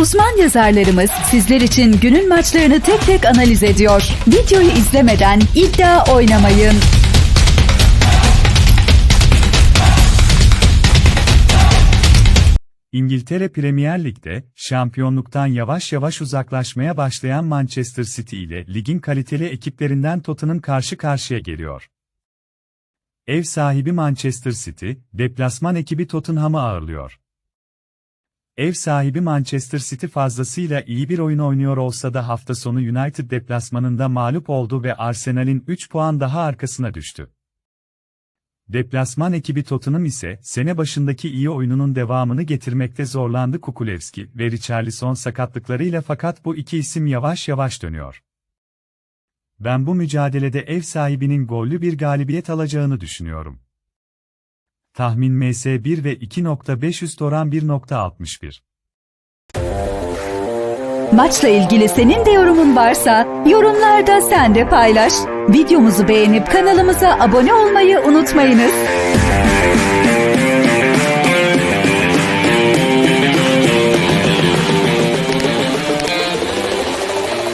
Uzman yazarlarımız sizler için günün maçlarını tek tek analiz ediyor. Videoyu izlemeden iddia oynamayın. İngiltere Premier Lig'de şampiyonluktan yavaş yavaş uzaklaşmaya başlayan Manchester City ile ligin kaliteli ekiplerinden Tottenham karşı karşıya geliyor. Ev sahibi Manchester City, deplasman ekibi Tottenham'ı ağırlıyor. Ev sahibi Manchester City fazlasıyla iyi bir oyun oynuyor olsa da hafta sonu United deplasmanında mağlup oldu ve Arsenal'in 3 puan daha arkasına düştü. Deplasman ekibi Tottenham ise sene başındaki iyi oyununun devamını getirmekte zorlandı Kukulevski ve Richarlison sakatlıklarıyla fakat bu iki isim yavaş yavaş dönüyor. Ben bu mücadelede ev sahibinin gollü bir galibiyet alacağını düşünüyorum. Tahmin MS1 ve 2.5 oran 1.61. Maçla ilgili senin de yorumun varsa yorumlarda sen de paylaş. Videomuzu beğenip kanalımıza abone olmayı unutmayınız.